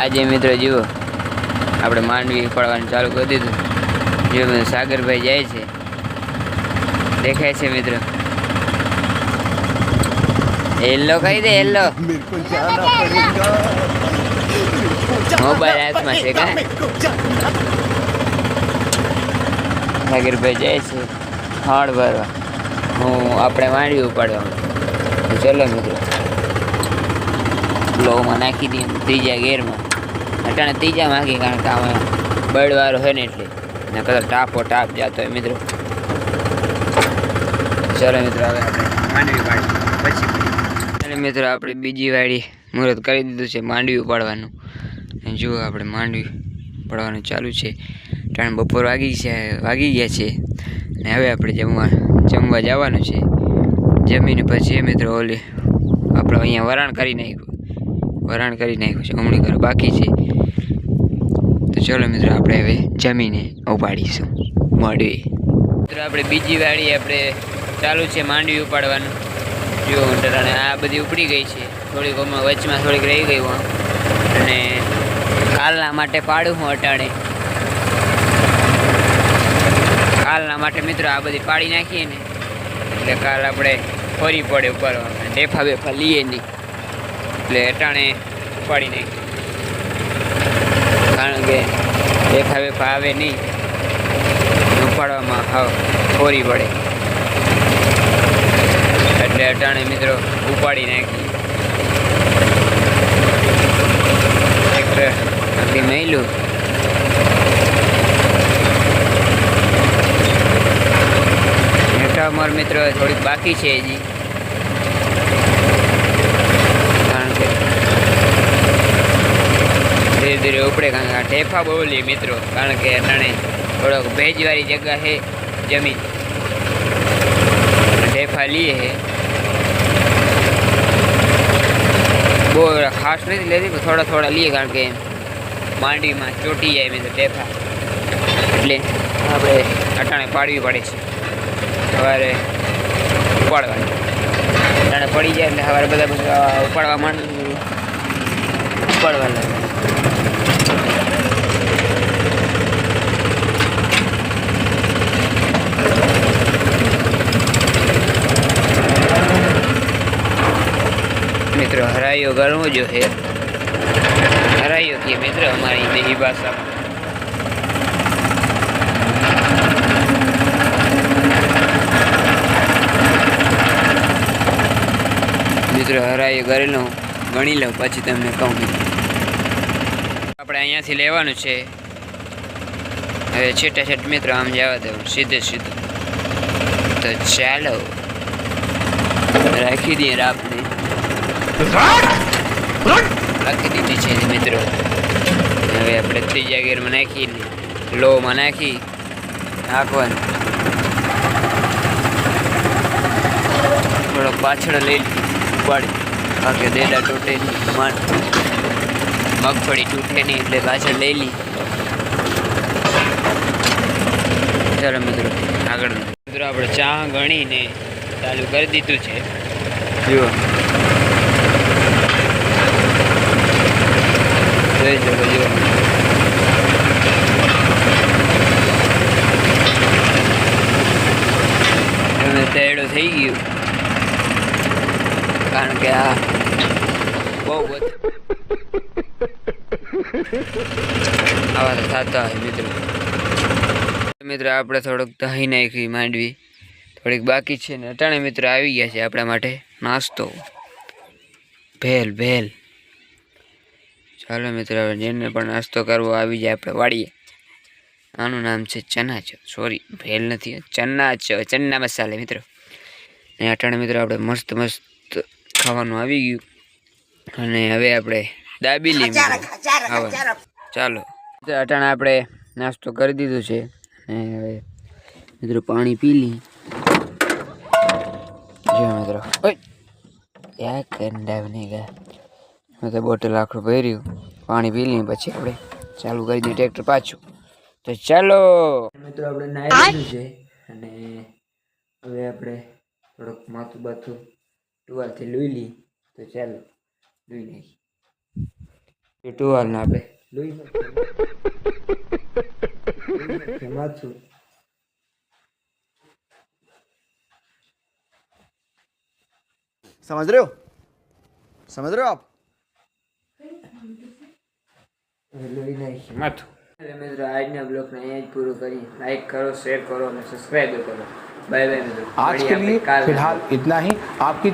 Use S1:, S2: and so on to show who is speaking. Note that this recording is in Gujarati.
S1: આજે મિત્રો જુઓ, આપણે માંડવી ઉપાડવાનું ચાલુ કરી દીધું. જો સાગરભાઈ જાય છે. દેખાય છે મિત્રો. એલ્લો કહી દે
S2: એલ્લો
S1: મોબાઈલ હાથમાં છે કા? સાગરભાઈ જાય છે. હાડ ભરવા. હું, આપણે માંડવી ઉપાડવા. ચલો મિત્રો. લોમાં નાખી દઈએ ત્રીજા ગેરમાં. અટાણે ત્રીજા માંગી કારણ કે આમાં બળવાળો હોય ને એટલે. ને કદાચ ટાપો ટાપ જતો હોય મિત્રો. ચલો મિત્રો, હવે આપણે માંડવી પાડી પછી ચાલો મિત્રો, આપણે બીજી વાડી મુહૂર્ત કરી દીધું છે, માંડવી ઉપાડવાનું. જુઓ આપણે માંડવી પડવાનું ચાલુ છે. ત્રણ બપોર વાગી છે, વાગી ગયા છે. ને હવે આપણે જમવા જમવા જવાનું છે. જમીને પછી મિત્રો ઓલી, આપણે અહીંયા વરાણ કરી નાખ્યું. વરાણ કરી નાખ્યું છે હમણાં ઘર બાકી છે. તો ચલો મિત્રો, આપણે હવે જમીને ઉપાડીશું. મળીએ. મિત્રો, આપણે બીજી વાડી આપણે ચાલુ છે માંડવી ઉપાડવાનું. જો અને આ બધી ઉપડી ગઈ છે. થોડીક વચમાં થોડીક રહી ગઈ હું અને કાલના માટે પાડું હું અટાણે. કાલના માટે મિત્રો આ બધી પાડી નાખીએ ને, એટલે કાલ આપણે ફરી પડે ઉપાડવા. ડેફા બેફા લઈએ નહીં. એટલે અટાણે ઉપાડી નાખીએ કારણ કે દેખાવે ફાવે નહીં. ઉપાડવામાં ખોરી પડે. એટલે અટાણે મિત્રો ઉપાડી નાખી. ટ્રેક્ટર આખી હેઠા અમાર મિત્રો થોડીક બાકી છે હજી. કારણ કે ધીરે ધીરે ઉપડે કારણ કે આ ઢેફા બહુ લે મિત્રો, કારણ કે અટાણે થોડોક ભેજવાળી જગ્યા છે, જમીન. ઢેફા લઈએ છે. બહુ એવા ખાસ નથી લેતી, પણ થોડા થોડા લઈએ કારણ કે માંડવીમાં ચોટી જાય મેં તો ટેફા એટલે આપણે અટાણે પાડવી પડે છે. સવારે ઉપાડવાની. અટાણે પડી જાય એટલે સવારે બધા બધા ઉપાડવા માંડ ઉપાડવા લાગે મિત્રો, હરાયો ગણવો જોઈએ હરાયો કે મિત્ર, અમારી દેહી ભાષામાં મિત્રો, હરાયો કરેલો ગણી લઉં પછી તમને કહું આપણે અહીંયાથી લેવાનું છે. હવે છેટા છેટ મિત્રો, આમ જવા દઉં સીધે સીધું. તો ચાલો, રાખી દઈએ રાપને રાખી! દીધી છે મિત્રો. હવે આપણે ત્રીજા ગેરમાં નાખીને લોમાં નાખી નાખવાનું. થોડોક પાછળ લઈ ઉપાડી. કારણ કે દેડા તૂટે નહીં મગફળી તૂટે નહીં એટલે પાછળ લઈ લી. ચાલો મિત્રો આગળ મિત્રો આપણે ચા ગણીને ચાલુ કરી દીધું છે. જુઓ. જોઈ શકો ભાઈઓ તેડો થઈ ગયું કારણ કે આ બહુ આવા તો થતા હોય મિત્રો મિત્રો આપણે થોડુંક દહીં નાખી, માંડવી. થોડીક બાકી છે ને, અટાણે મિત્રો આવી ગયા છે આપણા માટે. નાસ્તો. ભેલ ભેલ. ચાલો મિત્રો હવે જેને પણ નાસ્તો કરવો આવી જાય આપણે વાળીએ. આનું નામ છે ચના સોરી ભેલ નથી. ચના ચો ચના મસાલે મિત્રો. ને અટાણે મિત્રો આપણે મસ્ત મસ્ત ખાવાનું આવી ગયું. અને હવે આપણે દાબેલી લઈ ખાવાનું. ચાલો. અટાણે આપણે નાસ્તો કરી દીધો છે. અને હવે મિત્રો પાણી પી લઈ જો મિત્રો. ઓય. યા કંડા નહીં ગયા તો બોટલ આખડું ભર્યું. પાણી પી લઈએ પછી આપણે ચાલુ કરી દઈએ ટ્રેક્ટર પાછું. તો ચાલો. મિત્રો આપણે નાહી લીધું છે અને હવે આપણે થોડુંક માથું બાથું ટુવાલથી લઈ લઈએ. તો ચાલો લઈ નાખીએ. ટુવાલ ને આપણે લઈ માથું.
S2: સમજ રહ્યો? સમજ રહ્યો આપ? हो आप
S1: લોહી નાખીએ માથું એટલે મિત્રો આજના બ્લોગને અહીંયા જ પૂરું કરી લાઈક કરો શેર કરો અને સબસ્ક્રાઈબ કરો બાય બાય મિત્રો
S3: आज
S1: મળીએ
S3: के
S1: આપણે
S3: लिए
S1: કાલના
S3: फिलहाल इतना ही आपकी